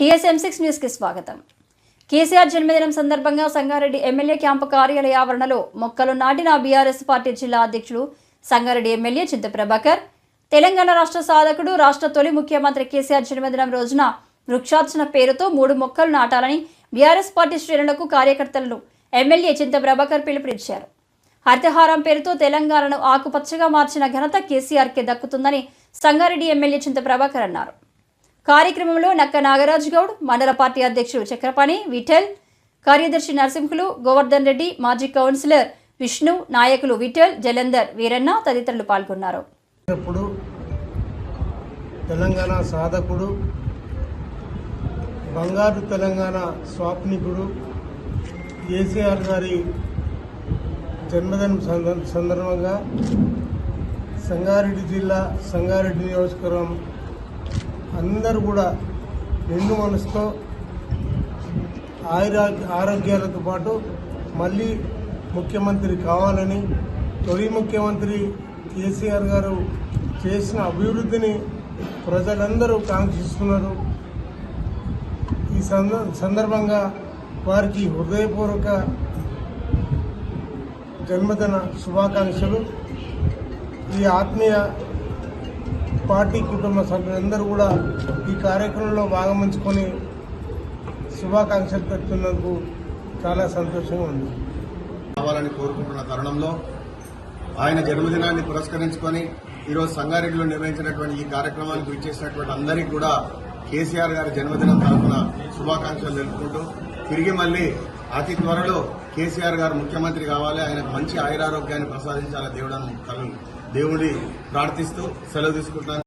TSM six న్యూస్కి స్వాగతం. కేసీఆర్ జన్మదినం సందర్భంగా సంగారెడ్డి ఎమ్మెల్యే క్యాంపు కార్యాలయ ఆవరణలో మొక్కలు నాటిన బీఆర్ఎస్ పార్టీ జిల్లా అధ్యక్షుడు సంగారెడ్డి ఎమ్మెల్యే చింత ప్రభాకర్ తెలంగాణ రాష్ట్ర సాధకుడు రాష్ట్ర తొలి ముఖ్యమంత్రి కేసీఆర్ జన్మదినం రోజున వృక్షార్చన పేరుతో మూడు మొక్కలు నాటాలని బీఆర్ఎస్ పార్టీ శ్రేణులకు కార్యకర్తలను ఎమ్మెల్యే చింత ప్రభాకర్ పిలుపునిచ్చారు. హరితహారం పేరుతో తెలంగాణను ఆకుపచ్చగా మార్చిన ఘనత కేసీఆర్కే దక్కుతుందని సంగారెడ్డి ఎమ్మెల్యే చింత ప్రభాకర్ అన్నారు. కార్యక్రమంలో నక్క నాగరాజ్ గౌడ్ మండల పార్టీ అధ్యక్షుడు చక్రపాణి విఠల్ కార్యదర్శి నరసింహులు గోవర్ధన్ రెడ్డి మాజీ కౌన్సిలర్ విష్ణు నాయకులు విఠల్ జలంధర్ వీరన్న తదితరులు పాల్గొన్నారు. తెలంగాణ సాధకుడు బంగారు తెలంగాణ స్వాప్నికుడు కేసీఆర్ గారి జన్మదినం సందర్భంగా సంగారెడ్డి జిల్లా సంగారెడ్డి నియోజకవర్గం అందరూ కూడా నిండు మనసుతో ఆయుర ఆరోగ్యాలతో పాటు మళ్ళీ ముఖ్యమంత్రి కావాలని తొలి ముఖ్యమంత్రి కేసీఆర్ గారు చేసిన అభివృద్ధిని ప్రజలందరూ కాంక్షిస్తున్నారు. ఈ సందర్భంగా వారికి హృదయపూర్వక జన్మదిన శుభాకాంక్షలు. ఈ ఆత్మీయ పార్టీ కుటుంబ సభ్యులందరూ కూడా ఈ కార్యక్రమంలో భాగమంచుకొని శుభాకాంక్షలు పెడుతున్నందుకు చాలా సంతోషంగా ఉంది. కావాలని కోరుకుంటున్న తరుణంలో ఆయన జన్మదినాన్ని పురస్కరించుకొని ఈరోజు సంగారెడ్డిలో నిర్వహించినటువంటి ఈ కార్యక్రమానికి విచ్చేసినటువంటి అందరికీ కూడా కేసీఆర్ గారి జన్మదినం తరఫున శుభాకాంక్షలు తెలుపుకుంటూ తిరిగి మళ్ళీ అతి త్వరలో కేసీఆర్ గారు ముఖ్యమంత్రి కావాలి ఆయనకు మంచి ఆయురారోగ్యాన్ని ప్రసాదించాలని దేవుడని దేవుడి ప్రార్థిస్తూ సెలవు తీసుకుంటున్నాను